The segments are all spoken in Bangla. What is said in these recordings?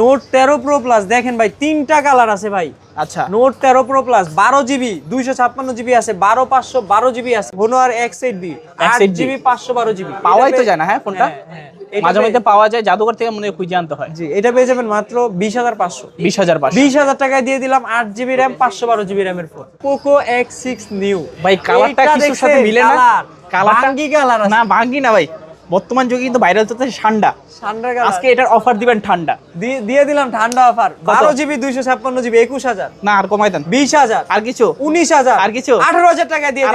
নোট তেরো প্রো প্লাস দেখেন ভাই তিনটা কালার আছে ভাই। আচ্ছা। নোট তেরো প্রো প্লাস বারো জিবি দুইশো ছাপ্পান্ন জিবি আছে বারো পাঁচশো বারো জিবি আছে হোনোয়ার এক্স এইট বি আট জিবি পাঁচশো বারো জিবি পাওয়াই তো যায় না হ্যাঁ ফোনটা? মাঝে মধ্যে পাওয়া যায় জাদুঘর থেকে মনে হয় খুঁজে আনতে হয়। জি এটা পেয়ে যাবেন মাত্র বিশ হাজার পাঁচশো। বিশ হাজার বিশ হাজার টাকায় দিয়ে দিলাম আট জিবি র্যাম পাঁচশো বারো জিবি র্যামের phone Poco X six new ভাই কালারটা কিছুর সাথে মিলে না? কালারটা কি কালার না ভাঙ্গি না ভাই। বর্তমান যুগে কিন্তু ভাইরাল চলতে ঠান্ডা আজকে এটার অফার দিবেন ঠান্ডা। দিয়ে- দিলাম ঠান্ডা অফার বারো জিবি দুইশো ছাপ্পান্ন জিবি একুশ হাজার। না আর কমাই দেন। বিশ হাজার। আর কিছু? উনিশ হাজার। আর কিছু? আঠারো হাজার টাকা দিয়ে।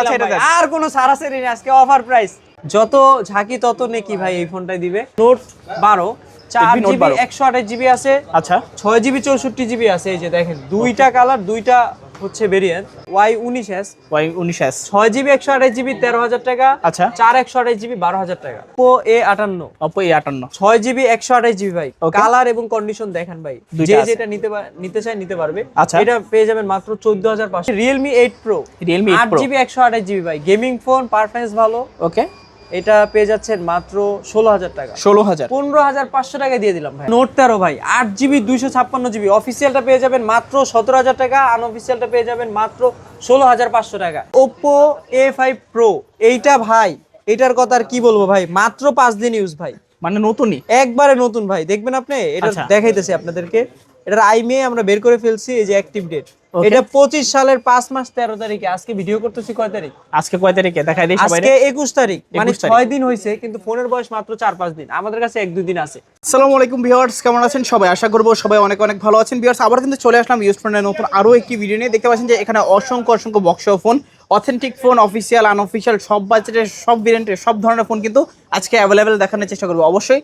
আর কোনো সারাসারি নেই আজকে অফার প্রাইস যত ঝাঁকি তত নেকি ভাই এই ফোনটাই দিবে। নোট বারো। চার জিবি একশো আঠাশ জিবি আছে। আচ্ছা। ছয় জিবি চৌষট্টি জিবি আছে। এই যে দেখেন দুইটা কালার দুইটা হচ্ছে ভেরিয়েন্ট ওয়াই উনিশ এস ওয়াই উনিশ এস ছয় জিবি একশো আঠাশ জিবি তেরো হাজার টাকা। আচ্ছা। চার একশো আঠাশ জিবি বারো হাজার টাকা। ও এ আটান্ন। অপো এ আটান্ন। ছয় জিবি একশো আঠাশ জিবি ভাই. কালার এবং কন্ডিশন দেখেন ভাই। যে। যেটা নিতে নিতে চায় নিতে পারবে। আচ্ছা। এটা পেয়ে যাবেন মাত্র চোদ্দ হাজার পাঁচশো। রিয়েলমি এইট প্রো 8 আট জিবি একশো আঠাশ জিবি ভাই। গেমিং ফোন পারফরমেন্স ভালো। ওকে এটা পেয়ে যাচ্ছেন মাত্র ষোলো হাজার টাকা। ষোলো হাজার। পনেরো হাজার পাঁচশো টাকা দিয়ে দিলাম ভাই। নোট তেরো ভাই আট জিবি দুইশো ছাপ্পান্ন জিবি। অফিসিয়ালটা পেয়ে যাবেন মাত্র সতেরো হাজার টাকা আনঅফিসিয়ালটা পেয়ে যাবেন মাত্র ষোলো হাজার পাঁচশো টাকা। ওপো এ ফাইভ প্রো এইটা ভাই এটার কথা আর কি বলব ভাই মাত্র পাঁচ দিন ইউজ ভাই। মানে নতুনই? একবারে নতুন ভাই দেখবেন আপনি? এটা আচ্ছা। দেখাইতেছি আপনাদেরকে। এটার আইমে আমরা বের করে ফেলছি এই যে অ্যাক্টিভ ডেট এটা পঁচিশ সালের পাঁচ মাস তেরো তারিখে। আজকে ভিডিও করতেছি কয় তারিখ? আজকে কয় তারিখে? দেখাই দিই সবাই আজকে একুশ তারিখ। মানে 21 তারিখ। ছয় দিন হয়েছে কিন্তু ফোনের বয়স মাত্র চার পাঁচ দিন। আমাদের কাছে এক দুই দিন আছে। আসসালামু আলাইকুম ভিউয়ার্স কেমন আছেন সবাই? আশা করব সবাই অনেক অনেক ভালো আছেন। ভিউয়ার্স আবার কিন্তু চলে আসলাম ইউজ ফোনের নতুন আরও একটি ভিডিও নিয়ে। দেখতে পাচ্ছেন যে এখানে অসংখ্য অসংখ্য box phone authentic phone official unofficial সব বাজেটের সব ভেরিয়েন্টের সব ধরনের ফোন কিন্তু আজকে অ্যাভেলেবেল দেখানোর চেষ্টা করব। অবশ্যই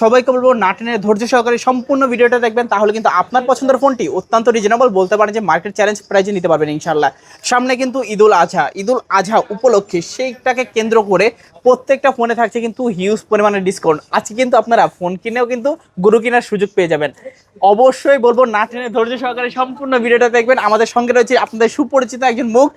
সবাইকে বলব নাটেনের ধৈর্য সহকারে সম্পূর্ণ ভিডিওটা দেখবেন, তাহলে কিন্তু আপনার পছন্দের ফোনটি অত্যন্ত রিজনেবল বলতে পারেন যে মার্কেট চ্যালেঞ্জ প্রাইজে নিতে পারবেন ইনশাল্লাহ সামনে কিন্তু ঈদুল আজহা ঈদুল আজহা উপলক্ষে সেইটাকে কেন্দ্র করে প্রত্যেকটা ফোনে থাকছে কিন্তু হিউজ পরিমাণে ডিসকাউন্ট আজকে কিন্তু আপনারা ফোন কিনেও কিন্তু গরু কেনার সুযোগ পেয়ে যাবেন। অবশ্যই বলব, না টেনে ধৈর্য সহকারে সম্পূর্ণ ভিডিওটা দেখবেন। আমাদের সঙ্গে রয়েছে আপনাদের সুপরিচিত একজন মুখ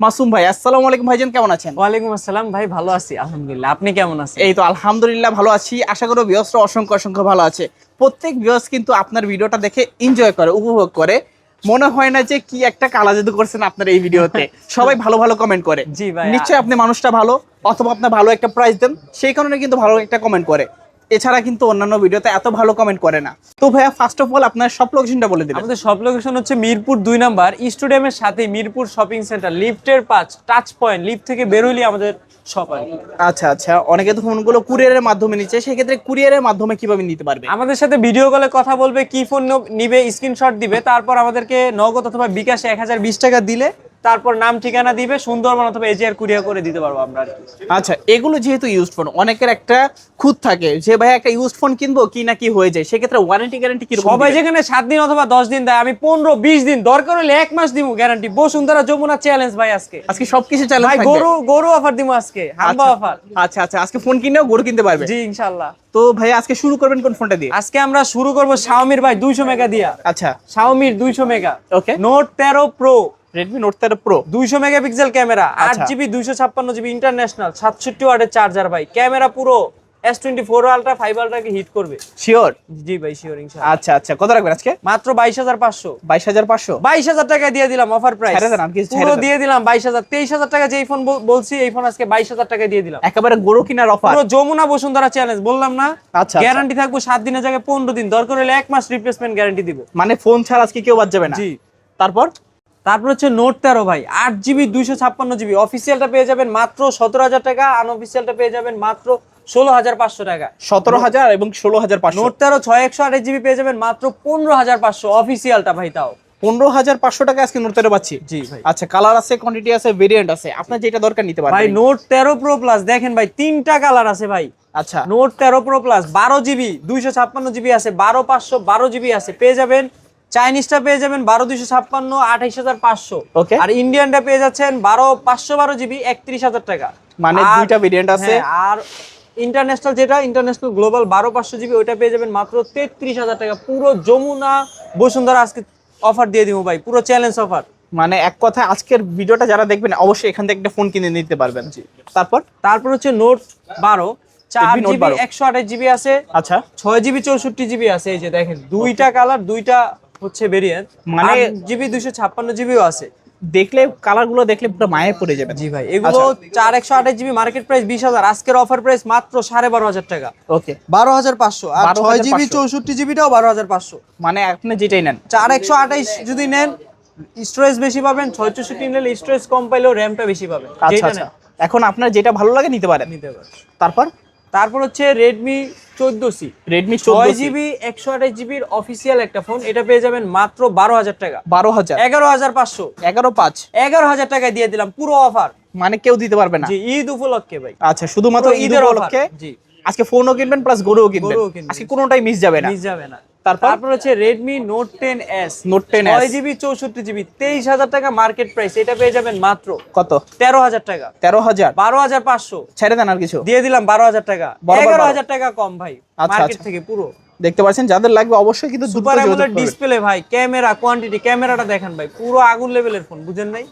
মাসুম ভাই আসসালামু আলাইকুম ভাইজান কেমন আছেন? ওয়ালাইকুম আসসালাম ভাই ভালো আছি আলহামদুলিল্লাহ। আপনি কেমন আছেন? এই তো আলহামদুলিল্লাহ ভালো আছি। আশা করো বিয়সরা অসংখ্য অসংখ্য ভালো আছে। প্রত্যেক বিয়স কিন্তু আপনার ভিডিওটা দেখে এনজয় করে উপভোগ করে। মনে হয় না যে কি একটা কালা জাদু করছেন আপনার এই ভিডিওতে। সবাই ভালো ভালো কমেন্ট করে। জি ভাই। নিশ্চয়ই আপনি মানুষটা ভালো অথবা আপনার ভালো একটা প্রাইস দেন সেই কারণে কিন্তু ভালো একটা কমেন্ট করে। এছাড়া কিন্তু অন্যান্য ভিডিওতে এত ভালো কমেন্ট করে না। তো ভাইয়া ফার্স্ট অফ অল আপনার সব লোকেশনটা বলে দিবেন। আমাদের সব লোকেশন হচ্ছে মিরপুর দুই নাম্বার। স্টেডিয়ামের সাথে মিরপুর শপিং সেন্টার লিফটের পাঁচ টাচ পয়েন্ট লিফট থেকে বেরোইলে আমাদের শপ আর আচ্ছা আচ্ছা অনেকে তো ফোনগুলো কুরিয়ারের মাধ্যমে নিচ্ছে সেক্ষেত্রে কুরিয়ারের মাধ্যমে কীভাবে নিতে পারবে? আমাদের সাথে ভিডিও কলে কথা বলবে কি ফোন নিবে স্ক্রিনশট দিবে তারপর আমাদেরকে নগদ অথবা বিকাশে এক হাজার বিশ টাকা দিলে তারপর নাম ঠিকানা দিবে সুন্দরবন অথবা এজিআর কুরিয়ার করে দিতে পারব আমরা আচ্ছা এগুলো যেহেতু ইউজ ফোন অনেকের একটা খুঁত থাকে যে ভাই একটা ইউজ ফোন কিনবো কি না কি হয়ে যায়? সেক্ষেত্রে ওয়ারেন্টি গ্যারান্টি কি সবাই যেখানে সাত দিন অথবা দশ দিন দেয় আমি পনেরো বিশ দিন দরকার হলে এক মাস দিব গ্যারান্টি বসুন্ধরা যমুনা চ্যালেঞ্জ ভাই আজকে। আজকে সবকিছু চ্যালেঞ্জ ভাই গরু গরু অফার দিব আজকে হাম্বা অফার আচ্ছা আচ্ছা আজকে ফোন কিনেও গরু কিনতে পারবে? জি ইনশাল্লাহ তো ভাই আজকে শুরু করবেন কোন ফোনটা দিয়ে? আজকে আমরা শুরু করব শাওমির ভাই দুইশো মেগা দিয়া। আচ্ছা। শাওমির দুইশো মেগা। ওকে নোট তেরো প্রো রেডমি নোট তেরো প্রো দুইশো মেগাপিক্সেল ক্যামেরা আট আচ্ছা। জিবি দুইশো ছাপ্পান্ন জিবি ইন্টারন্যাশনাল সাতষট্টি ওয়াটের চার্জার ভাই। ক্যামেরা পুরো S twenty four ultra five আলট্রাকে hit করবে। শিওর জি ভাই শিওর ইনশাল্লাহ আচ্ছা আচ্ছা। কত রাখবেন আজকে? মাত্র বাইশ হাজার পাঁচশো। বাইশ হাজার পাঁচশো? বাইশ হাজার টাকা দিয়ে দিলাম অফার প্রাইস ছেড়ে দেন, আর পুরো দিয়ে দিলাম বাইশ হাজার। তেইশ হাজার টাকা যে ফোন বলছি এই ফোন আজকে বাইশ হাজার টাকা দিয়ে দিলাম। একেবারে গরু কিনার অফার পুরো যমুনা বসুন্ধরা চ্যালেঞ্জ বললাম না? আচ্ছা, গ্যারান্টি থাকব সাত দিনের জায়গায় পনেরো দিন। দরকার হলে এক মাস রিপ্লেসমেন্ট গ্যারান্টি দিব। মানে ফোন ছাড়া আজকে কেউ বাদ যাবে না। জি। তারপর? তারপর হচ্ছে নোট তেরো ভাই আট জিবি দুইশো ছাপ্পান্ন জিবি। অফিসিয়ালটা পেয়ে যাবেন মাত্র সতেরো হাজার টাকা আনঅফিসিয়ালটা পেয়ে যাবেন মাত্র ষোলো হাজার পাঁচশো টাকা। সতেরো হাজার এবং ষোলো হাজার পাঁচশো। নোট তেরো ছয় একশো আঠাশ জিবি পেয়ে যাবেন মাত্র পনেরো হাজার পাঁচশো অফিসিয়ালটা ভাই তাও। পনেরো হাজার পাঁচশো টাকা আজকে নোট তেরো পাচ্ছি? জি ভাই। আচ্ছা কালার আছে কোয়ান্টিটি আছে ভেরিয়েন্ট আছে আপনার যেটা দরকার নিতে পারেন ভাই নোট তেরো প্রো প্লাস দেখেন ভাই তিনটা কালার আছে ভাই। আচ্ছা। নোট তেরো প্রো প্লাস বারো জিবি দুইশো ছাপ্পান্ন জিবি আছে বারো পাঁচশো বারো জিবি আছে পেয়ে যাবেন চাইনিজটা পেয়ে যাবেন বারো দুইশো ছাপ্পান্ন আঠাইশ হাজার পাঁচশো. আর ইন্ডিয়ানটা পেয়ে যাচ্ছেন বারো পাঁচশো বারো জিবি একত্রিশ হাজার টাকা। মানে দুইটা ভেরিয়েন্ট আছে। হ্যাঁ, আর ইন্টারন্যাশনাল যেটা ইন্টারন্যাশনাল গ্লোবাল বারো পাঁচশো জিবি ওইটা পেয়ে যাবেন মাত্র তেত্রিশ হাজার টাকা। পুরো যমুনা বসুন্ধরা আজকে অফার দিয়ে দিব ভাই পুরো চ্যালেঞ্জ অফার মানে এক কথায় আজকের ভিডিওটা যারা দেখবেন অবশ্যই এখান থেকে একটা ফোন কিনে নিতে পারবেন। তারপর? তারপর হচ্ছে নোট বারো। চার জিবি একশো আঠাশ জিবি আছে। আচ্ছা। ছয় জিবি চৌষট্টি জিবি আছে এই যে দেখেন দুইটা কালার দুইটা হচ্ছে ভেরিয়েন্ট মানে- জিবি দুইশো ছাপ্পান্ন জিবিও আছে। দেখলে কালারগুলো দেখলে পুরো মায়ে পড়ে যাবে। জি ভাই এগুলো আচ্ছা। চার একশো আঠাশ জিবি মার্কেট প্রাইস বিশ হাজার। আজকের অফার প্রাইস মাত্র সাড়ে বারো হাজার টাকা। ওকে। বারো হাজার পাঁচশো। আর ছয় জিবি চৌষট্টি জিবিটাও বারো হাজার পাঁচশো। মানে আপনি যেটাই নেন। চার একশো আঠাইশ যদি নেন স্টোরেজ বেশি পাবেন ছয় চৌষট্টি নিলে স্টোরেজ কম পাইলেও র্যামটা বেশি পাবেন। আচ্ছা আচ্ছা। এখন আপনার যেটা ভালো লাগে নিতে পারেন। নিতে পারেন। তারপর? তারপর হচ্ছে রেডমি চোদ্দ সি রেডমি ছয় জিবি একশো আঠাশ জিবির অফিসিয়াল একটা ফোন এটা পেয়ে যাবেন মাত্র বারো হাজার টাকা। বারো হাজার। এগারো হাজার পাঁচশো। এগারো পাঁচ। এগারো হাজার টাকায় দিয়ে দিলাম পুরো অফার মানে কেউ দিতে পারবে না। জি ঈদ উপলক্ষে ভাই। আচ্ছা শুধুমাত্র ঈদের উপলক্ষে? জি। আজকে ফোনও কিনবেন প্লাস গরুও কিনবেন। আজকে কোনোটাই মিস যাবে না। মিস যাবে না। তারপর? তারপর হচ্ছে Redmi note ten S Note 10s ছয় জিবি চৌষট্টি জিবি তেইশ হাজার টাকা মার্কেট প্রাইস এটা পেয়ে যাবেন মাত্র কত? তেরো হাজার টাকা। তেরো হাজার? বারো হাজার পাঁচশো। ছেড়ে দেন আর কিছু? দিয়ে দিলাম বারো হাজার টাকা। বরাবর এগারো বারো। হাজার টাকা কম ভাই। আচ্ছা, মার্কেট আচ্ছা। থেকে পুরো। দেখতে পাচ্ছেন যাদের লাগবে অবশ্যই কিন্তু সুপার অ্যামোলেড ডিসপ্লে ভাই ক্যামেরা কোয়ান্টিটি ক্যামেরাটা দেখেন ভাই পুরো আগুন লেভেলের ফোন বুঝেন নাই?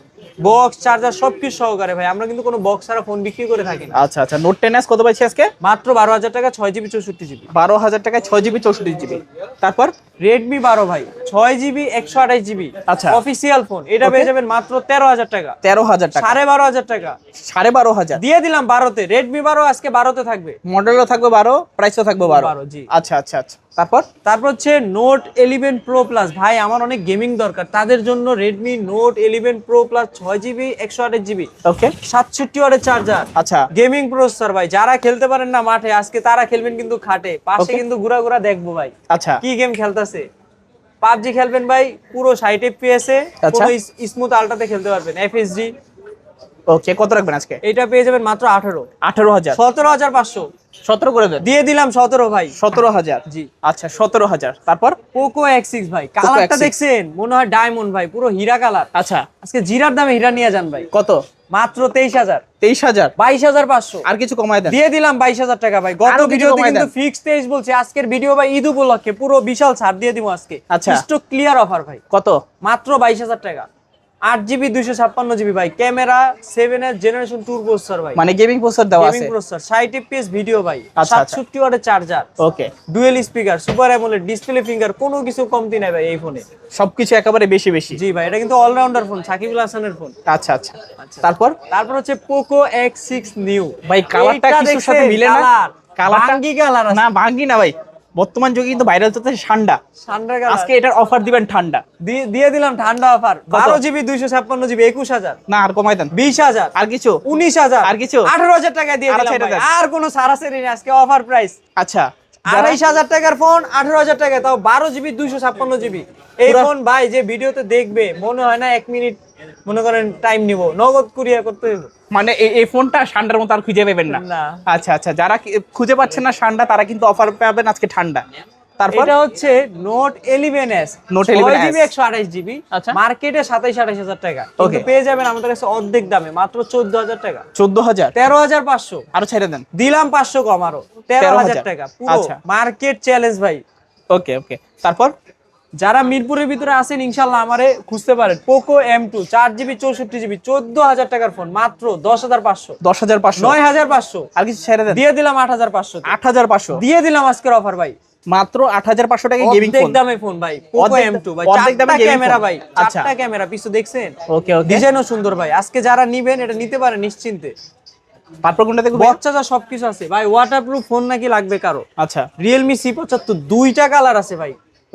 বক্স চার্জার সবকিছু সহকারে ভাই আমরা কিন্তু কোনো বক্স ছাড়া ফোন বিক্রি করে থাকি না। আচ্ছা আচ্ছা নোট টেন এস কত পাইছি আজকে? মাত্র বারো হাজার টাকা ছয় জিবি চৌষট্টি জিবি বারো হাজার টাকায় ছয় জিবি চৌষট্টি জিবি তারপর? রেডমি বারো ভাই ছয় জিবি একশো আঠাশ জিবি আচ্ছা। অফিসিয়াল ফোন এটা পেয়ে যাবেন মাত্র তেরো হাজার টাকা। তেরো হাজার টাকা। সাড়ে বারো হাজার টাকা। সাড়ে বারো হাজার। দিয়ে দিলাম বারোতে। রেডমি বারো আজকে বারোতে থাকবে। মডেলও থাকবে বারো প্রাইসও থাকবে বারো। বারো, জি। আচ্ছা আচ্ছা আচ্ছা। তারপর? তারপর হচ্ছে নোট ইলেভেন প্রো প্লাস ভাই আমার অনেক গেমিং দরকার। তাদের জন্য Redmi note eleven pro plus ছয় জিবি একশো আঠাশ জিবি ওকে সাতষট্টি ওয়াটের চার্জার আচ্ছা। গেমিং প্রসেসর ভাই যারা খেলতে পারেন না মাঠে আজকে তারা খেলবেন কিন্তু খাটে। পাশে কিন্তু ঘুরা ঘুরা দেখব ভাই। আচ্ছা। কি গেম খেলতেছে? পাবজি খেলবেন ভাই পুরো আচ্ছা। পুরো স্মুথ আলটাতে খেলতে পারবেন। এফএসডি ওকে কত রাখবেন আজকে? এটা পেয়ে যাবেন মাত্র আঠারো। আঠারো হাজার। সতেরো হাজার পাঁচশো। সতেরো করে দেন। দিয়ে দিলাম সতেরো ভাই। সতেরো হাজার। জি। আচ্ছা সতেরো হাজার। তারপর? পোকো এক্স সিক্স ভাই। কালারটা দেখছেন? মনে হয় ডায়মন্ড ভাই পুরো হীরা কালার আচ্ছা। আজকে জিরার দামে হীরা নিয়ে যান ভাই। কত? মাত্র তেইশ হাজার। তেইশ হাজার। বাইশ হাজার পাঁচশো। আর কিছু কমায় দেন। দিয়ে দিলাম বাইশ হাজার টাকা ভাই। গত ভিডিওতে কিন্তু দেন। ফিক্স তেইশ বলছি। আজকের ভিডিও ভাই ঈদ উপলক্ষে পুরো বিশাল ছাড় দিয়ে দিব আজকে। আচ্ছা। স্টক ক্লিয়ার অফার ভাই। কত? মাত্র বাইশ হাজার টাকা। আট জিবি দুইশো ছাপ্পান্ন জিবি ভাই। ক্যামেরা সেভেন এর জেনারেশন টুর প্রসেসর ভাই। মানে গেমিং প্রসেসর দেওয়া গেমিং আছে? প্রসেসর ষাট এফপিএস ভিডিও ভাই। আচ্ছা, আচ্ছা। সাতষট্টি ওয়াটের charger okay dual speaker super AMOLED display finger কোনো কিছু কমতি নাই ভাই এই ফোনে সবকিছু একেবারে বেশি বেশি। জি ভাই এটা কিন্তু অলরাউন্ডার ফোন সাকিবুল হাসানের ফোন আচ্ছা আচ্ছা। তারপর? তারপর হচ্ছে পোকো এক্স সিক্স নিউ ভাই, কালারটা কিছুর সাথে মিলে না? কালারটা- কালারটা কালার না ভাঙ্গি না ভাই। বর্তমান যুগে কিন্তু ভাইরাল চলতেছে ঠান্ডা। আজকে এটার অফার দিবেন ঠান্ডা। দিয়ে- দিলাম ঠান্ডা অফার বারো জিবি দুইশো ছাপ্পান্ন জিবি একুশ হাজার। না আর কমাই দেন। বিশ হাজার। আর কিছু? উনিশ হাজার। আর কিছু? আঠারো হাজার টাকা দিয়ে আরও কোনো সারাসারি নেই আজকে অফার প্রাইস আচ্ছা। আড়াইশ হাজার টাকার ফোন আঠারো হাজার টাকা তাও বারো জিবি দুইশো ছাপ্পান্ন জিবি এই ফোন ভাই যে ভিডিওতে দেখবে মনে হয় না এক মিনিট মনে করেন টাইম নিব। নগদ কুরিয়ার করতে হবে মানে এই- ফোনটা ঠান্ডার মতো আর খুঁজে পাবেন না? না। আচ্ছা আচ্ছা যারা খুঁজে পাচ্ছেন না ঠান্ডা তারা কিন্তু অফার পাবেন আজকে ঠান্ডা। তারপর? এটা হচ্ছে note eleven S Note 11S GB একশো আঠাশ জিবি আচ্ছা। মার্কেটে সাতাইশ আঠাশ হাজার টাকা। কিন্তু পেয়ে যাবেন আমাদের কাছে অর্ধেক দামে মাত্র চোদ্দ হাজার টাকা। চোদ্দ হাজার? তেরো হাজার পাঁচশো। আরও ছেড়ে দেন। দিলাম পাঁচশো কম আরও। তেরো হাজার 13,000 টাকা পুরো আচ্ছা। মার্কেট চ্যালেঞ্জ ভাই। ওকে ওকে তারপর? যারা মিরপুরের ভিতরে আছেন ইনশাল্লাহ আমারে খুঁজতে পারেন। পোকো এম টু চার জিবি চৌষট্টি জিবি চোদ্দ হাজার টাকার ফোন মাত্র দশ হাজার পাঁচশো। দশ হাজার পাঁচশো। নয় হাজার পাঁচশো। আর কিছু ছেড়ে দেন। দিয়ে দিলাম আট হাজার পাঁচশো আট হাজার পাঁচশো। দিয়ে দিলাম আজকের অফার ভাই। মাত্র আট হাজার পাঁচশো টাকা গেমিং ফোন দামে ফোন ভাই পোকো এম টু ভাই। অর্ধেক দামে ক্যামেরা ভাই আচ্ছা। চারটা ক্যামেরা পিছু দেখছেন? ওকে ওকে। ডিজাইনও সুন্দর ভাই। আজকে যারা নিবেন এটা নিতে পারে নিশ্চিন্তে। যা সবকিছু আছে। ভাই ওয়াটারপ্রুফ ফোন নাকি লাগবে কারও? আচ্ছা। রিয়েলমি সি পঁচাত্তর দুইটা কালার আছে ভাই.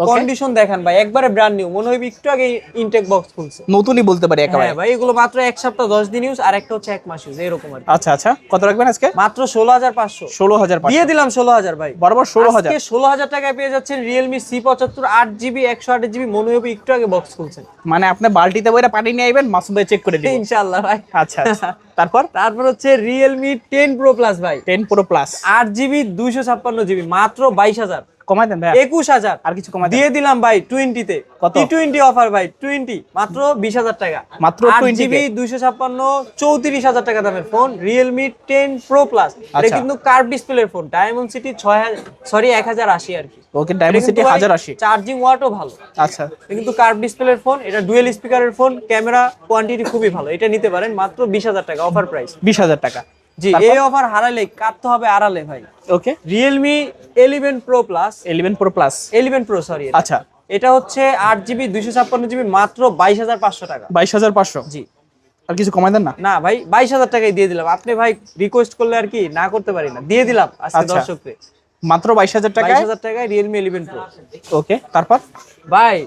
কন্ডিশন দেখেন ভাই একবারে ব্র্যান্ড নিউ মনে হয় একটু আগে ইনটেক বক্স খুলছে। নতুনই বলতে পারি একেবারে। হ্যাঁ ভাই এগুলো মাত্র এক সপ্তাহ দশ দিন ইউজ আর একটা হচ্ছে এক মাস ইউজ এরকম আর আচ্ছা আচ্ছা। কত রাখবেন আজকে? মাত্র ষোলো হাজার পাঁচশো। ষোলো হাজার পাঁচশো। দিয়ে দিলাম ষোলো হাজার ভাই। বরাবর ষোলো হাজার। আজকে ষোলো হাজার টাকায় পেয়ে যাচ্ছেন রিয়েলমি সি পঁচাত্তর আট জিবি একশো আট জিবি মনে হবে একটু আগে বক্স খুলছেন। মানে আপনি বালতিতে বইরা পানি নিয়ে আইবেন মাসুম ভাই চেক করে দিবেন ইনশাল্লাহ ভাই। আচ্ছা আচ্ছা। তারপর? তারপর হচ্ছে রিয়েলমি টেন প্রো প্লাস ভাই। টেন প্রো প্লাস আট জিবি দুইশো ছাপ্পান্ন জিবি মাত্র বাইশ হাজার। কমাই দেন ভাই একুশ হাজার। আর কিছু কমাই দিয়ে দিলাম ভাই টোয়েন্টিতে কত? টোয়েন্টি অফার ভাই টোয়েন্টি মাত্র বিশ হাজার টাকা। মাত্র 20 জিবি দুইশো ছাপ্পান্ন চৌত্রিশ হাজার টাকা দামের phone Realme ten pro plus এটা। কিন্তু কার্ভ ডিসপ্লের ফোন ডায়মন্ড সিটি ছয় সরি এক হাজার আশি আর কি। ওকে ডায়মন্ড সিটি হাজার আশি। চার্জিং ওয়াটও ভালো। আচ্ছা। কিন্তু কার্ভ ডিসপ্লের ফোন এটা ডুয়েল স্পিকারের ফোন ক্যামেরা কোয়ান্টিটি খুবই ভালো। এটা নিতে পারেন মাত্র বিশ হাজার টাকা অফার প্রাইস বিশ হাজার টাকা। জি এই অফার হারালে কাটতে হবে আড়ালে ভাই। Okay Realme eleven pro plus eleven pro plus eleven pro sorry আচ্ছা। এটা হচ্ছে আট জিবি দুইশো ছাপ্পান্ন জিবি মাত্র বাইশ হাজার পাঁচশো টাকা। বাইশ হাজার পাঁচশো? জি। আর কিছু কমাই দেন না? না ভাই বাইশ হাজার টাকায় দিয়ে দিলাম। আপনি ভাই রিকোয়েস্ট করলে আর কি না করতে পারি না। দিয়ে দিলাম আজকে আচ্ছা। দর্শককে। মাত্র বাইশ হাজার টাকা বাইশ টাকায় হাজার টাকায় রিয়েলমি ইলেভেন প্রো ওকে তারপর? ভাই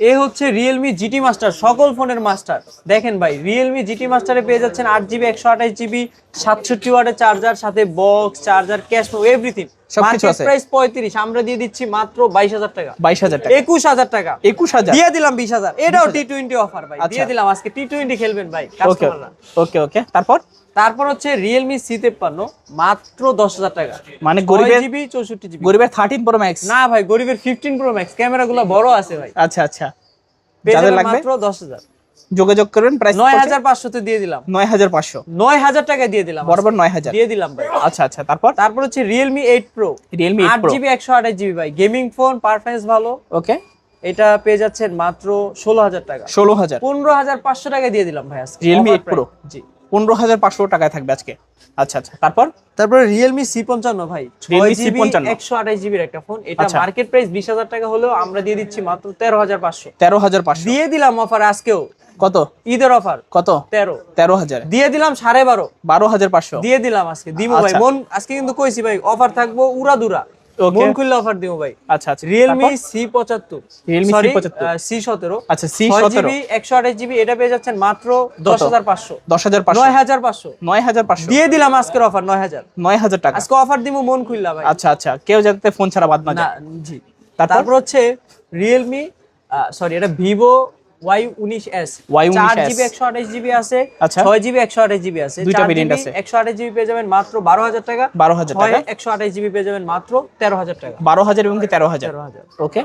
এ হচ্ছে রিয়েলমি জিটি মাস্টার সকল ফোনের মাস্টার দেখেন ভাই রিয়েলমি জিটি মাস্টারে পেয়ে যাচ্ছেন আট জিবি একশো আঠাশ জিবি সাতষট্টি ওয়াটের চার্জার সাথে box charger cash everything price পঁয়ত্রিশ আমরা দিয়ে দিচ্ছি মাত্র বাইশ হাজার টাকা। বাইশ হাজার একুশ হাজার টাকা। একুশ হাজার। দিয়ে দিলাম বিশ হাজার। এটাও টি টোয়েন্টি অফার ভাই। আচ্ছা। দিয়ে দিলাম আজকে টি টোয়েন্টি খেলবেন ভাই ওকে ওকে ওকে তারপর? তারপর হচ্ছে রিয়েলমি সি তেপ্পান্ন মাত্র দশ হাজার টাকা। মানে গরিবের জিবি চৌষট্টি জিবি গরিবের থার্টিন প্রো ম্যাক্স না ভাই গরিবের ফিফটিন প্রো ম্যাক্স ক্যামেরা গুলো বড় আছে ভাই। আচ্ছা আচ্ছা। যাদের লাগবে? মাত্র দশ হাজার। যোগাযোগ করবেন প্রাইস নয় হাজার পাঁচশোতে দিয়ে দিলাম। নয় হাজার পাঁচশো। নয় হাজার টাকায় দিয়ে দিলাম। বরাবর নয় হাজার। দিয়ে দিলাম ভাই। আচ্ছা আচ্ছা তারপর? তারপর হচ্ছে রিয়েলমি এইট প্রো রিয়েলমি আট জিবি একশো আঠাশ জিবি ভাই। গেমিং ফোন পারফরমেন্স ভালো। ওকে এটা পেয়ে যাচ্ছেন মাত্র ষোলো হাজার টাকা। ষোলো হাজার। পনেরো হাজার পাঁচশো টাকায় দিয়ে দিলাম ভাই 8 Pro? price। জি। পনেরো হাজার পাঁচশো টাকায় থাকবে আজকে। আচ্ছা আচ্ছা। তারপর? তারপরে রিয়েলমি সি পঞ্চান্ন ভাই। ছয় জিবি C55 একশো আঠাশ জিবির একটা ফোন এটা আচ্ছা। মার্কেট প্রাইস বিশ হাজার টাকা হলেও আমরা দিয়ে দিচ্ছি মাত্র তেরো হাজার পাঁচশো। তেরো হাজার পাঁচশো। দিয়ে দিলাম অফার আজকেও। কত? ঈদের অফার কত? তেরো। তেরো হাজার। দিয়ে দিলাম সাড়ে বারো। বারো হাজার পাঁচশো। দিয়ে দিলাম আজকে। দিব ভাই আচ্ছা। মন আজকে কিন্তু কইছি ভাই অফার থাকব উড়া দুরা. মন খুললে অফার দিব ভাই। আচ্ছা আচ্ছা রিয়েলমি সি পঁচাত্তর। Realme সরি C75 সি সতেরো। আচ্ছা, C17 জিবি একশো আঠাশ জিবি এটা পেয়ে যাচ্ছেন মাত্র দশ হাজার পাঁচশো। দশ হাজার পাঁচশো। নয় হাজার পাঁচশো। নয় হাজার পাঁচশো। দিয়ে দিলাম আজকের অফার নয় হাজার। নয় হাজার টাকা। আজকে অফার দিব মন খুললা ভাই। আচ্ছা আচ্ছা কেউ যাতে ফোন ছাড়া বাদ না যায়। জি। তারপর? তারপর হচ্ছে রিয়েলমি সরি এটা ভিভো ওয়াই উনিশ এস Y19s চার জিবি একশো আঠাশ জিবি আছে আচ্ছা। ছয় জিবি একশো আঠাশ জিবি আছে। দুইটা ভেরিয়েন্ট আছে। একশো আঠাশ জিবি পেয়ে যাবেন মাত্র বারো হাজার টাকা। বারো হাজার টাকা। একশো আঠাশ জিবি পেয়ে যাবেন মাত্র তেরো হাজার টাকা। বারো হাজার এবং তেরো হাজার? ওকে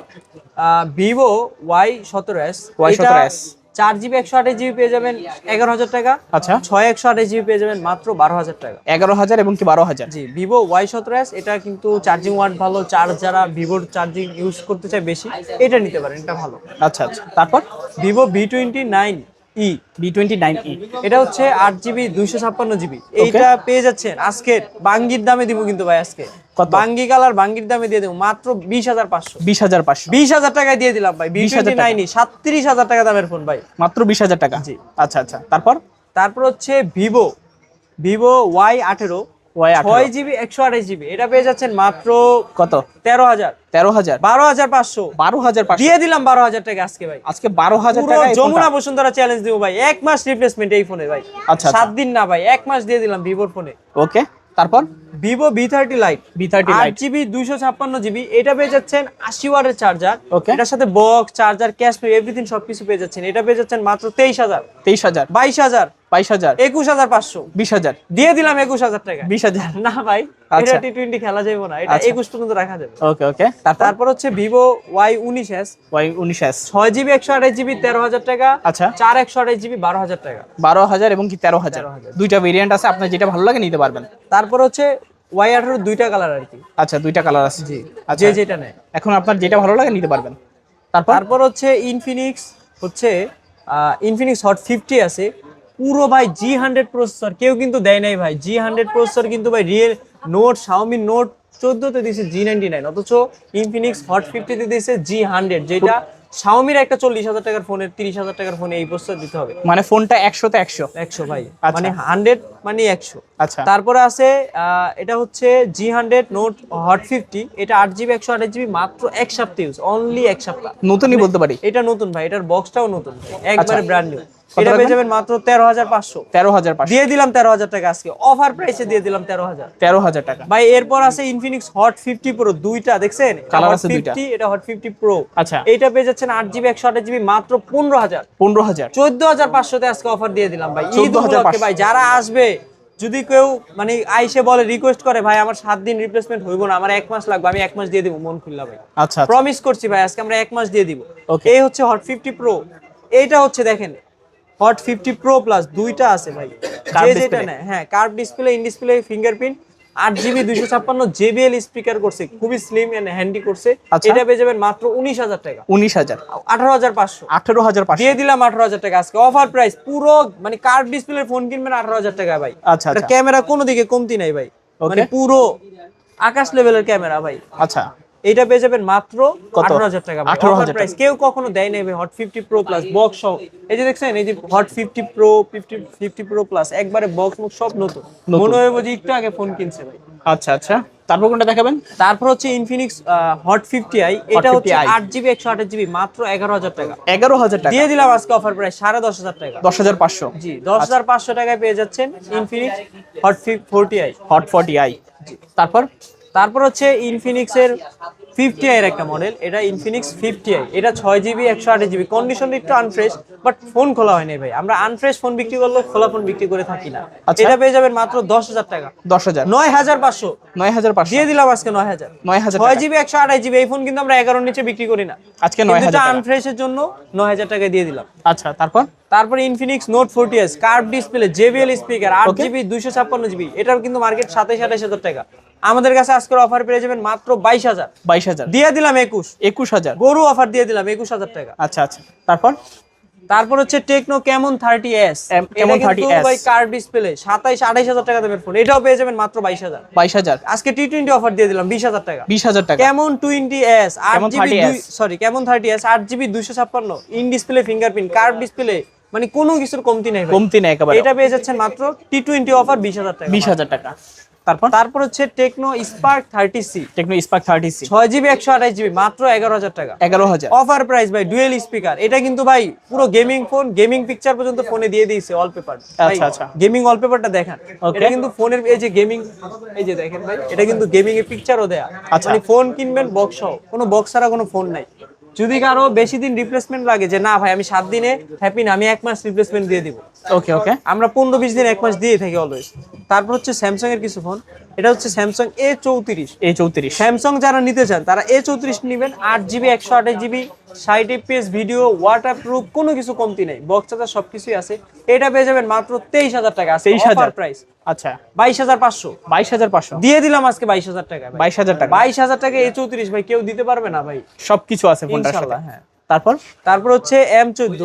ভিভো ওয়াই সতেরো এস Y17s চার জিবি একশো আঠাশ জিবি পেয়ে যাবেন এগারো হাজার টাকা। আচ্ছা। ছয় একশো আঠাশ জিবি পেয়ে যাবেন মাত্র বারো হাজার টাকা। এগারো হাজার এবং কি বারো হাজার? জি ভিভো ওয়াই সতেরো এস এটা কিন্তু চার্জিং ওয়াট ভালো চার্জ যারা ভিভোর চার্জিং ইউজ করতে চায় বেশি এটা নিতে পারেন এটা ভালো। আচ্ছা আচ্ছা। তারপর? Vivo V twenty nine E V twenty nine E এটা হচ্ছে আট জিবি দুইশো ছাপ্পান্ন জিবি। এইটা পেয়ে যাচ্ছেন আজকে। বাঙ্গির দামে দিব কিন্তু ভাই আজকে? বাঙ্গি কালার বাঙ্গির দামে দিয়ে দেবো মাত্র বিশ হাজার পাঁচশো। বিশ হাজার পাঁচশো। বিশ হাজার টাকায় দিয়ে দিলাম ভাই ভি 20,000 টোয়েন্টি টাকা। সাতত্রিশ হাজার টাকা দামের ফোন ভাই। মাত্র বিশ হাজার টাকা। জি। আচ্ছা আচ্ছা। তারপর? তারপর হচ্ছে ভিভো ভিভো ওয়াই আঠেরো। ছয় জিবি একশো আঠাশ জিবি। এটা পেয়ে যাচ্ছেন মাত্র কত? তেরো হাজার। তেরো হাজার। বারো হাজার পাঁচশো। বারো হাজার দিয়ে দিলাম বারো হাজার টাকা আজকে ভাই। আজকে বারো হাজার টাকা যমুনা বসুন্ধরা চ্যালেঞ্জ দিব ভাই। এক মাস রিপ্লেসমেন্ট এই ফোনে ভাই। আচ্ছা, সাত দিন না ভাই। এক মাস দিয়ে দিলাম ভিভোর ফোনে ওকে তারপর? Vivo V thirty lite V thirty আট জিবি দুইশো ছাপ্পান্ন জিবি এটা পেয়ে যাচ্ছেন আশি ওয়াটের চার্জার. এটার সাথে বক্স চার্জার ক্যাশ এভরিথিং সবকিছু পেয়ে যাচ্ছেন। এটা পেয়ে যাচ্ছেন মাত্র তেইশ হাজার। তেইশ হাজার। বাইশ হাজার। বাইশ হাজার। একুশ হাজার পাঁচশো। বিশ হাজার। দিয়ে দিলাম একুশ হাজার টাকা। বিশ হাজার। না ভাই এটা আচ্ছা। টি টোয়েন্টি খেলা যাবে না। এটা আচ্ছা। একুশ পর্যন্ত রাখা যাবে। ওকে ওকে তারপর? হচ্ছে ভিভো ওয়াই উনিশ এস ওয়াই উনিশ এস ছয় জিবি একশো আঠাশ জিবি তেরো হাজার টাকা। আচ্ছা। চার একশো আঠাশ জিবি বারো হাজার টাকা। বারো হাজার এবং কি তেরো হাজার? 13,000 দুইটা ভেরিয়েন্ট আছে। আপনার যেটা ভালো লাগে নিতে পারবেন। তারপর হচ্ছে ওয়াই আঠারো দুইটা কালার আর কি। আচ্ছা দুইটা কালার আছে। জি। আচ্ছা যে যেটা নেয়। এখন আপনার যেটা ভালো লাগে নিতে পারবেন। তারপর? তারপর হচ্ছে ইনফিনিক্স হচ্ছে ইনফিনিক্স হট ফিফটি আছে। পুরো ভাই জি হান্ড্রেড প্রসেসর কেউ কিন্তু দেয় নাই ভাই। জি হান্ড্রেড প্রসেসর কিন্তু ভাই রিয়েল নোট শাওমি নোট চোদ্দোতে দিয়েছে জি নাইনটি নাইন অথচ ইনফিনিক্স হট ফিফটিতে দিয়েছে জি হান্ড্রেড যেটা শাওমির একটা চল্লিশ হাজার টাকার ফোনের তিরিশ হাজার টাকার ফোনে এই প্রস্তাব দিতে হবে। মানে ফোনটা একশোতে একশো? একশো ভাই। আচ্ছা। মানে হান্ড্রেড মানে একশো। আচ্ছা। তারপরে আছে এটা হচ্ছে G hundred note hot fifty এটা আট জিবি একশো আঠাশ জিবি মাত্র এক সপ্তাহ ইউজ অনলি এক সপ্তাহ। নতুনই বলতে পারি? এটা নতুন ভাই এটার বক্সটাও নতুন। একবারে আচ্ছা। ব্র্যান্ড নিউ কত এটা পেয়ে যাবেন মাত্র তেরো হাজার পাঁচশো। তেরো হাজার পাঁচশো। দিয়ে দিলাম তেরো হাজার টাকা আজকে। অফার প্রাইসে দিয়ে দিলাম তেরো হাজার। তেরো হাজার টাকা। ভাই এরপর আছে ইনফিনিক্স হট ফিফটি প্রো দুইটা দেখছেন? Colour আছে দুইটা। ফিফটি এটা হট ফিফটি প্রো আচ্ছা। এইটা পেয়ে যাচ্ছেন আট জিবি একশো আঠাশ জিবি মাত্র পনেরো হাজার। পনেরো হাজার। চোদ্দ হাজার পাঁচশোতে আজকে অফার দিয়ে দিলাম ভাই। ঈদ 14,500 উপলক্ষে ভাই যারা আসবে যদি কেউ মানে আইসে বলে রিকোয়েস্ট করে ভাই আমার সাত দিন রিপ্লেসমেন্ট হইব না আমার এক মাস লাগবে আমি এক মাস দিয়ে দিব মন খুললা ভাই। আচ্ছা আচ্ছা। প্রমিস করছি ভাই আজকে আমরা এক মাস দিয়ে দিব. এই হচ্ছে হট ফিফটি প্রো এইটা হচ্ছে দেখেন হট ফিফটি প্রো প্লাস দুইটা আছে ভাই। যে যেটা নেয় হ্যাঁ curve display in display fingerprint আট জিবি দুইশো ছাপ্পান্ন জেবিএল স্পিকার করছে খুবই স্লিম এন্ড হ্যান্ডি করছে। আচ্ছা। এটা পেয়ে যাবেন মাত্র উনিশ হাজার টাকা। উনিশ হাজার। আঠারো হাজার পাঁচশো। আঠারো হাজার দিয়ে দিলাম আঠারো হাজার টাকা আজকে। অফার প্রাইস পুরো মানে কার্ড ডিসপ্লে ফোন কিনবেন আঠারো হাজার টাকা ভাই। আচ্ছা আচ্ছা। ক্যামেরা কোনো দিকে কমতি নাই ভাই। মানে পুরো আকাশ লেভেলের ক্যামেরা ভাই। আচ্ছা। এইটা পেয়ে যাবেন মাত্র? আঠারো হাজার টাকা 18,000 প্রাইস কেউ কখনো দেয় নাই ভাই hot fifty pro plus box সহ। এই যে দেখছেন এই যে hot fifty pro fifty fifty pro plus একবারে বক্স মুখ সব নতুন। মনে হয় যে একটু আগে ফোন কিনছে ভাই। আচ্ছা আচ্ছা। তারপর কোনটা দেখাবেন? তারপর হচ্ছে ইনফিনিক্স হট ফিফটি আই এটা হচ্ছে 50i আট জিবি একশো আঠাশ জিবি মাত্র এগারো হাজার টাকা। এগারো হাজার টাকা। দিয়ে দিলাম আজকে অফার প্রাইস সাড়ে দশ হাজার টাকা। দশ হাজার পাঁচশো। জি দশ হাজার পাঁচশো টাকায় পেয়ে যাচ্ছেন Infinix hot forty i hot forty i তারপর? তারপর হচ্ছে ইনফিনিক্স এর ফিফটি আই এর একটা মডেল এটা ইনফিনিক্স ফিফটি আই এটা ছয় জিবি একশো আট জিবি কন্ডিশন একটু আনফ্রেশ বাট ফোন খোলা হয়নি ভাই। আমরা আনফ্রেশ ফোন বিক্রি করলে খোলা ফোন বিক্রি করে থাকি না। আচ্ছা। এটা পেয়ে যাবেন মাত্র দশ হাজার টাকা। দশ হাজার। নয় হাজার পাঁচশো। নয় হাজার পাঁচশো। দিয়ে দিলাম আজকে নয় হাজার। নয় হাজার ছয় জিবি একশো আঠাশ জিবি এই ফোন কিন্তু আমরা এগারোর নিচে বিক্রি করি না। আজকে নয় হাজার। আনফ্রেশের জন্য নয় হাজার টাকা দিয়ে দিলাম। আচ্ছা তারপর? তারপরে Infinix note forty S curve display JBL speaker আট জিবি দুইশো ছাপ্পান্ন জিবি এটার কিন্তু মার্কেট সাতাইশ আঠাইশ হাজার টাকা। আমাদের কাছে আজকের অফার পেয়ে যাবেন মাত্র বাইশ হাজার। বাইশ হাজার। দিয়ে দিলাম একুশ। একুশ হাজার। গরু অফার দিয়ে দিলাম একুশ হাজার টাকা। আচ্ছা আচ্ছা। তারপর? তারপর হচ্ছে Tecno Camon thirty S M- Camon 30S ভাই কার্ভ ডিসপ্লে সাতাইশ আঠাইশ হাজার টাকা দেবেন ফোন এটাও পেয়ে যাবেন মাত্র বাইশ হাজার। বাইশ হাজার। আজকে টি টোয়েন্টি অফার দিয়ে দিলাম বিশ হাজার টাকা। বিশ হাজার টাকা। কেমন টোয়েন্টি এস আট জিবি সরি কেমন থার্টি এস আট জিবি দুইশো ছাপ্পান্ন। In display fingerprint curve display মানে কোনো কিছুর কমতি নাই কমতি নাই একেবারে। এটা পেয়ে যাচ্ছেন মাত্র টি টোয়েন্টি অফার বিশ হাজার টাকা। বিশ হাজার টাকা। তারপর? তারপর হচ্ছে Tecno spark thirty C Tecno spark thirty C ছয় জিবি একশো আঠাশ জিবি মাত্র এগারো হাজার টাকা। এগারো হাজার। অফার প্রাইস ভাই ডুয়েল স্পিকার এটা কিন্তু ভাই পুরো গেমিং ফোন গেমিং পিকচার পর্যন্ত ফোনে দিয়ে দিয়েছে ওয়ালপেপার আচ্ছা, আচ্ছা। গেমিং ওয়ালপেপারটা দেখেন। এটা কিন্তু ফোনের এই যে গেমিং এই যে দেখেন ভাই এটা কিন্তু গেমিং এর পিকচারও দেয়া। আচ্ছা। মানে ফোন কিনবেন বক্স সহ কোনো বক্স ছাড়া কোনো ফোন নাই। যদি কারও বেশি দিন রিপ্লেসমেন্ট লাগে যে না ভাই আমি সাত দিনে হ্যাপি না আমি এক মাস রিপ্লেসমেন্ট দিয়ে দিব। ওকে ওকে আমরা পনেরো বিশ দিন এক মাস দিয়ে থাকি অলওয়েজ তারপর হচ্ছে স্যামসাং এর কিছু ফোন এটা হচ্ছে স্যামসাং এ চৌত্রিশ। এ চৌত্রিশ। স্যামসাং যারা নিতে চান তারা এ চৌত্রিশ নেবেন। আট জিবি একশো আঠাশ জিবি ষাট এফপিএস ভিডিও ওয়াটার প্রুফ কোনো কিছু কমতি নেই। বক্স চার্জার সবকিছুই আছে। এটা পেয়ে যাবেন মাত্র তেইশ হাজার টাকা। তেইশ হাজার। প্রাইস আচ্ছা। বাইশ হাজার পাঁচশো। বাইশ হাজার পাঁচশো। দিয়ে দিলাম আজকে বাইশ হাজার টাকা। বাইশ হাজার টাকা। বাইশ হাজার টাকা এ চৌত্রিশ ভাই কেউ দিতে পারবে না ভাই। সবকিছু আছে ফোনটার সাথে। হ্যাঁ। তারপর? তারপর হচ্ছে এম চোদ্দ।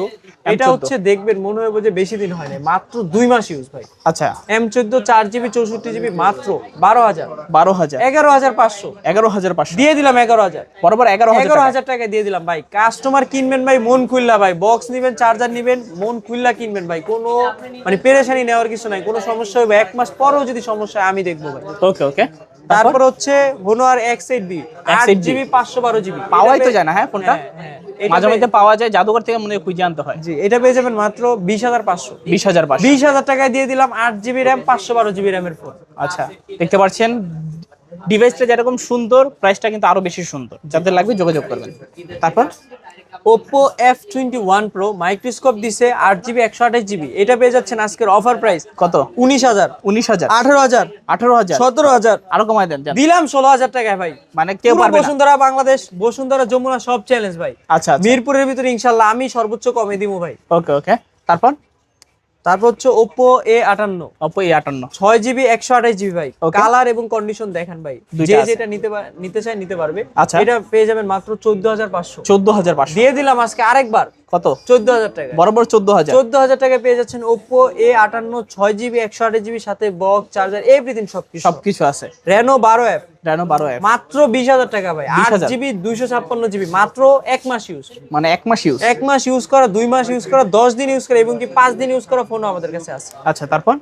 এটা হচ্ছে দেখবেন মনে হবে যে বেশি দিন হয় না মাত্র দুই মাস ইউজ ভাই। আচ্ছা। এম চোদ্দ চার জিবি চৌষট্টি জিবি মাত্র বারো হাজার। বারো হাজার। এগারো হাজার পাঁচশো। এগারো হাজার পাঁচশো। দিয়ে দিলাম এগারো হাজার। বরাবর এগারো এগারো হাজার টাকা দিয়ে দিলাম ভাই। কাস্টমার কিনবেন ভাই মন খুললা ভাই। বক্স নিবেন চার্জার নিবেন মন খুললা কিনবেন ভাই। কোনো মানে পেরেশানি নেওয়ার কিছু নাই কোনো সমস্যা হবে এক মাস পরেও যদি সমস্যা হয় আমি দেখব ভাই। ওকে ওকে। তারপর? হচ্ছে হোনোয়ার এক্স এইট বি আট 8B জিবি পাঁচশো বারো জিবি পাওয়াই তো যায় না হ্যাঁ ফোনটা? মাঝে মধ্যে পাওয়া যায় জাদুঘর থেকে মনে খুঁজে আনতে হয়। জি এটা পেয়ে যাবেন মাত্র বিশ হাজার পাঁচশো। বিশ হাজার পাঁচশো। বিশ হাজার টাকায় দিয়ে দিলাম আট জিবি র্যাম পাঁচশো বারো জিবি র্যামের ফোন আচ্ছা দেখতে পাচ্ছেন ডিভাইসটা যেরকম সুন্দর প্রাইসটা কিন্তু আরও বেশি সুন্দর। যাদের লাগবে যোগাযোগ করবেন। তারপর? Oppo F twenty one pro microscope দিছে আট জিবি একশো আঠাশ জিবি এটা পেয়ে যাচ্ছেন আজকের অফার প্রাইস কত? উনিশ হাজার। উনিশ হাজার। আঠারো হাজার। আঠারো হাজার। সতেরো হাজার। আরও কমাই দেন দিলাম ষোলো হাজার টাকায় ভাই। মানে কেউ বসুন্ধরা বাংলাদেশ বসুন্ধরা যমুনা সব চ্যালেঞ্জ ভাই। আচ্ছা আচ্ছা। মিরপুরের ভিতরে ইনশাল্লাহ আমি সর্বোচ্চ কমে দিব ভাই। ওকে ওকে। তারপর? তারপর হচ্ছে ওপো এ আটান্ন ওপো এ আটান্ন ছয় জিবি একশো আঠাশ জিবি ভাই। কালার এবং কন্ডিশন দেখেন ভাই। যে। যেটা নিতে নিতে চাই নিতে পারবে। আচ্ছা। এটা পেয়ে যাবেন মাত্র চোদ্দ হাজার পাঁচশো। চোদ্দ হাজার পাঁচশো। দিয়ে দিলাম আজকে আরেকবার। কত? চোদ্দ হাজার টাকা বরাবর চোদ্দ হাজার চোদ্দ হাজার টাকা পেয়ে যাচ্ছেন ওপো এ আটান্ন ছয় জিবি একশো আঠাশ জিবি সাথে বক্স চার্জার এভরিথিং সবকিছু। সবকিছু আছে। রেনো বারো অ্যাপ রেনো বারো অ্যাপ মাত্র বিশ হাজার টাকা ভাই। আট জিবি দুইশো ছাপ্পান্ন জিবি মাত্র এক মাস ইউজ মানে এক মাস ইউজ এক মাস ইউজ করা দুই মাস ইউজ করা দশ দিন ইউজ করা এবং কি পাঁচ দিন ইউজ করা ফোনও আমাদের কাছে আছে। আচ্ছা তারপর?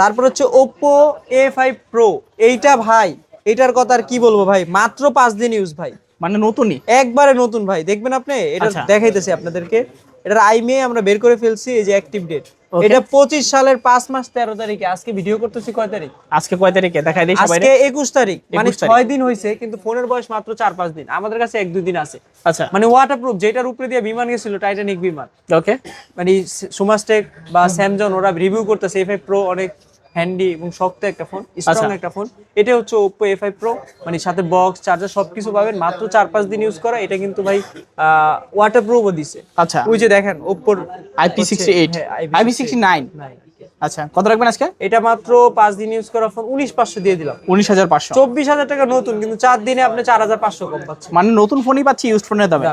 তারপর হচ্ছে ওপো এ ফাইভ প্রো এইটা ভাই এটার কথা আর কি বলব ভাই? মাত্র পাঁচ দিন ইউজ ভাই। মানে নতুনই? একবারে নতুন ভাই দেখবেন আপনি? এটা আচ্ছা। দেখাইতেছি আপনাদেরকে। এটার আইমে আমরা বের করে ফেলছি এই যে অ্যাক্টিভ ডেট এটা পঁচিশ সালের পাঁচ মাস তেরো তারিখে। আজকে ভিডিও করতেছি কয় তারিখ? আজকে কয় তারিখে? দেখাই দিই সবাই আজকে একুশ তারিখ। মানে 21 তারিখ। ছয় দিন হয়েছে কিন্তু ফোনের বয়স মাত্র চার পাঁচ দিন। আমাদের কাছে এক দুই দিন আছে। আচ্ছা। মানে ওয়াটারপ্রুফ যেটার উপরে দিয়ে বিমান গেছিল টাইটানিক বিমান। ওকে মানে সুমাস্টেক বা স্যামজন ওরা রিভিউ করতেছে এফ প্রো অনেক হ্যান্ডি এবং শক্ত একটা ফোন স্ট্রং আচ্ছা। একটা ফোন এটা হচ্ছে এফ আই প্রো মানে সাথে বক্স চার্জার সবকিছু পাবেন। মাত্র চার পাঁচ দিন ইউজ করা এটা কিন্তু ভাই ওয়াটার প্রুফও দিছে। আচ্ছা। ওই যে দেখেন ওপ্পোর IP68 IP69 আচ্ছা কত রাখবেন আজকে? এটা মাত্র পাঁচ দিন ইউজ করার ফোন উনিশ পাঁচশো দিয়ে দিলাম। উনিশ হাজার পাঁচশো। চব্বিশ হাজার টাকা নতুন কিন্তু চার দিনে আপনি চার হাজার পাঁচশো কম পাচ্ছেন। মানে নতুন ফোনই পাচ্ছি ইউজ ফোনের দামে।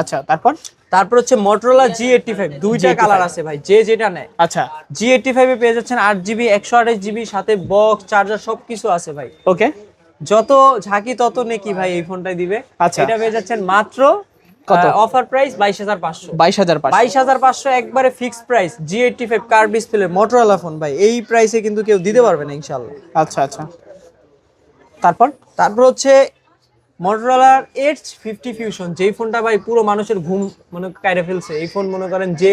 আচ্ছা তারপর? তারপর হচ্ছে মোটরোলা জি এইটটি ফাইভ দুইটা কালার আছে ভাই যে যেটা নেয়। আচ্ছা। জি এইটটি ফাইভে পেয়ে যাচ্ছেন আট জিবি একশো আঠাশ জিবি সাথে বক্স চার্জার সব কিছু আছে ভাই। ওকে। যত ঝাঁকি তত নেকি ভাই এই ফোনটাই দিবে। আচ্ছা। এটা পেয়ে যাচ্ছেন মাত্র কত? অফার প্রাইস বাইশ হাজার পাঁচশো। বাইশ হাজার বাইশ হাজার পাঁচশো একবারে fixed price G eighty five curve display Motorola phone ভাই। এই প্রাইসে কিন্তু কেউ দিতে পারবে না ইনশাল্লাহ আচ্ছা আচ্ছা। তারপর? তারপর হচ্ছে মোটরোলার এইচ ফিফটি ফিউশন যেই ফোনটা ভাই পুরো মানুষের ঘুম মনে কাইরে ফেলছে, এই ফোন মনে করেন যে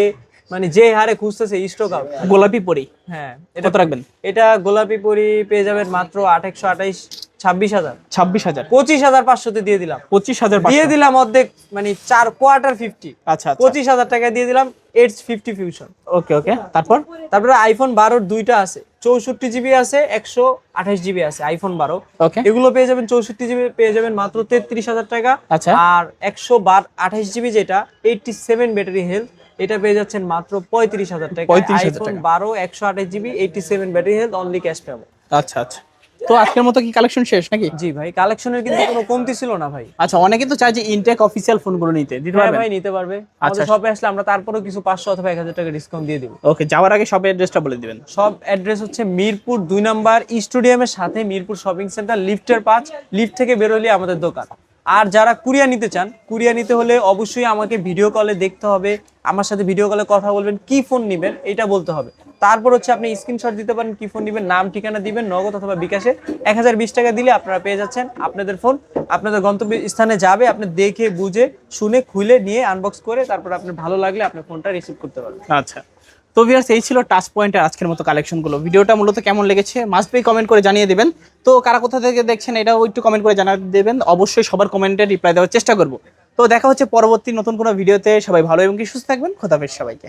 মানে যে হারে খুঁজতেছে স্টক আউট গোলাপি পরি। হ্যাঁ এটা কত রাখবেন? এটা গোলাপি পরি পেয়ে যাবেন মাত্র আঠাশশো আঠাইশ ছাব্বিশ হাজার। ছাব্বিশ হাজার। পঁচিশ হাজার পাঁচশোতে দিয়ে দিলাম। পঁচিশ হাজার দিয়ে দিলাম অর্ধেক মানে চার কোয়ার্টার ফিফটি আচ্ছা আচ্ছা। পঁচিশ হাজার টাকা দিয়ে দিলাম edge fifty fusion okay okay. তারপর? তারপরে আইফোন বারোর দুইটা আছে। চৌষট্টি জিবি আছে একশো আঠাশ জিবি আছে আইফোন বারো। ওকে। এগুলো পেয়ে যাবেন চৌষট্টি জিবি পেয়ে যাবেন মাত্র তেত্রিশ হাজার টাকা। আচ্ছা। আর একশো বার আঠাশ জিবি যেটা এইটটি সেভেন ব্যাটারি হেলথ এটা পেয়ে যাচ্ছেন মাত্র পঁয়ত্রিশ হাজার টাকা। 35,000 আইফোন। বারো একশো আঠাশ GB eighty seven battery health only cash পাবো আচ্ছা আচ্ছা। তো আজকের মতো কি কালেকশন শেষ নাকি? জি ভাই কালেকশনের কিন্তু কোনো কমতি ছিল না ভাই। আচ্ছা অনেকে তো চায় যে ইনটেক অফিসিয়াল ফোনগুলো নিতে দিতে হ্যাঁ পারবেন। ভাই নিতে পারবে। আচ্ছা। শপে আসলে আমরা তারপরেও কিছু পাঁচশো অথবা এক হাজার টাকা ডিসকাউন্ট দিয়ে দিব। ওকে যাওয়ার আগে সব অ্যাড্রেসটা বলে দিবেন। সব অ্যাড্রেস হচ্ছে মিরপুর দুই নাম্বার স্টেডিয়ামের সাথে মিরপুর শপিং সেন্টার লিফটের পাঁচ লিফট থেকে বের বেরোলে আমাদের দোকান। আর যারা কুরিয়া নিতে চান কুরিয়া নিতে হলে অবশ্যই আমাকে ভিডিও কলে দেখতে হবে। আমার সাথে ভিডিও কলে কথা বলবেন, কি ফোন নেবেন, এটা বলতে হবে। তারপর হচ্ছে আপনি স্ক্রিনশট দিতে পারেন, কি ফোন নেবেন, নাম, ঠিকানা দিবেন, নগদ অথবা বিকাশে। এক হাজার বিশ টাকা দিলে আপনারা পেয়ে যাচ্ছেন আপনাদের ফোন আপনাদের গন্তব্য স্থানে যাবে, আপনি দেখে, বুঝে, শুনে, খুলে, নিয়ে আনবক্স করে, তারপর আপনার ভালো লাগলে আপনি ফোনটা রিসিভ করতে পারবেন। আচ্ছা। তো ভিয়ার্স এই ছিল টাচ পয়েন্টের আজকের মতো কালেকশনগুলো ভিডিওটা মূলত কেমন লেগেছে মাস্ট বি কমেন্ট করে জানিয়ে দেবেন। তো কারা কোথা থেকে দেখছেন এটাও একটু কমেন্ট করে জানা দেবেন। অবশ্যই সবার কমেন্টে রিপ্লাই দেওয়ার চেষ্টা করব। তো দেখা হচ্ছে পরবর্তী নতুন কোনো ভিডিওতে সবাই ভালো এবং কি সুস্থ থাকবেন। খোদাফেজ সবাইকে।